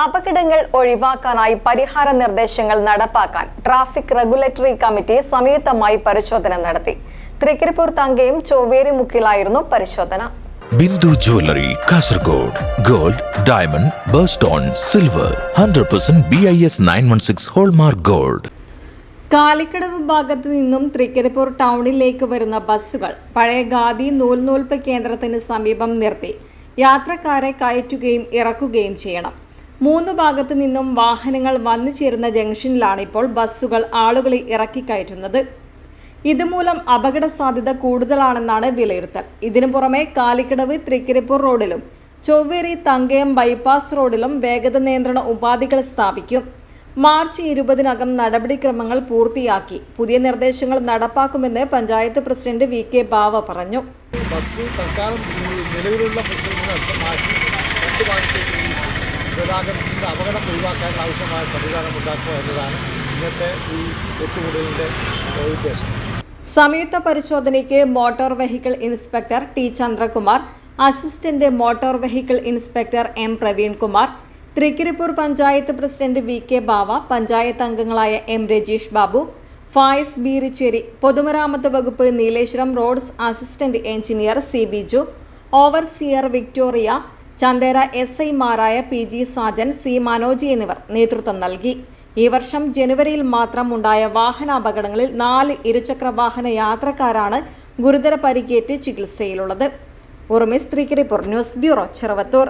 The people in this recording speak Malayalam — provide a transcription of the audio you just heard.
അപകടങ്ങൾ ഒഴിവാക്കാനായി പരിഹാര നിർദ്ദേശങ്ങൾ നടപ്പാക്കാൻ ട്രാഫിക് റെഗുലേറ്ററി കമ്മിറ്റി സംയുക്തമായി പരിശോധന നടത്തി. തൃക്കരിപ്പൂർ തങ്കയും ചൊവ്വേരിമുക്കിലായിരുന്നു പരിശോധന. Bindu jewellery Kasaragod gold diamond birthstone silver hundred percent B I S nine one six hallmark gold. Kalikkadavu ഭാഗത്ത് നിന്നും തൃക്കരിപ്പൂർ ടൗണിലേക്ക് വരുന്ന ബസ്സുകൾ പഴയ ഗാദി നൂൽനൂൽപ്പ് കേന്ദ്രത്തിന് സമീപം നിർത്തി. യാത്രക്കാരെ കയറ്റുകയും ഇറക്കുകയും ചെയ്യണം. മൂന്ന് ഭാഗത്തു നിന്നും വാഹനങ്ങൾ വന്നു ചേരുന്ന ജംഗ്ഷനിലാണ് ഇപ്പോൾ ബസ്സുകൾ ആളുകളെ ഇറക്കി കയറ്റുന്നത് ഇതുമൂലം അപകട സാധ്യത കൂടുതലാണെന്നാണ് വിലയിരുത്തൽ. ഇതിനു പുറമെ കാലിക്കടവ് തൃക്കരിപ്പൂർ റോഡിലും ചൊവ്വേരി തങ്കയം ബൈപ്പാസ് റോഡിലും വേഗത നിയന്ത്രണ ഉപാധികൾ സ്ഥാപിക്കും. മാർച്ച് ഇരുപതിനകം നടപടിക്രമങ്ങൾ പൂർത്തിയാക്കി. പുതിയ നിർദ്ദേശങ്ങൾ നടപ്പാക്കുമെന്ന് panchayat president V K Bava പറഞ്ഞു. ബസ് തൽക്കാലം നിലവിലുള്ള മാറ്റി. രണ്ട് ഭാഗത്തേക്ക് ഗതാഗതത്തിന്റെ അപകടം ഒഴിവാക്കാൻ ആവശ്യമായ സംവിധാനം ഉണ്ടാക്കുക എന്നതാണ് ഇന്നത്തെ ഈ ഒത്തുകൂടലിന്റെ ഉദ്ദേശം. സംയുക്ത പരിശോധനയ്ക്ക് motor vehicle inspector T Chandrakumar assistant motor vehicle inspector M Praveenkumar Trikaripur panchayat president V K Bava panchayat അംഗങ്ങളായ എം രജീഷ് ബാബു ഫായിസ് ബീറിച്ചേരി പൊതുമരാമത്ത് വകുപ്പ് Nileshwaram roads assistant engineer C Biju overseer Victoria Chandera S ഐമാരായ P G Sajan C Manoji എന്നിവർ നേതൃത്വം നൽകി. ഈ വർഷം ജനുവരിയിൽ മാത്രം ഉണ്ടായ വാഹനാപകടങ്ങളിൽ നാല് ഇരുചക്ര വാഹന യാത്രക്കാരാണ് ഗുരുതര പരിക്കേറ്റ് ചികിത്സയിലുള്ളത്. ഉറുമി സ്ത്രീക്ക് റിപ്പോർട്ട് ന്യൂസ് ബ്യൂറോ ചെറുവത്തൂർ.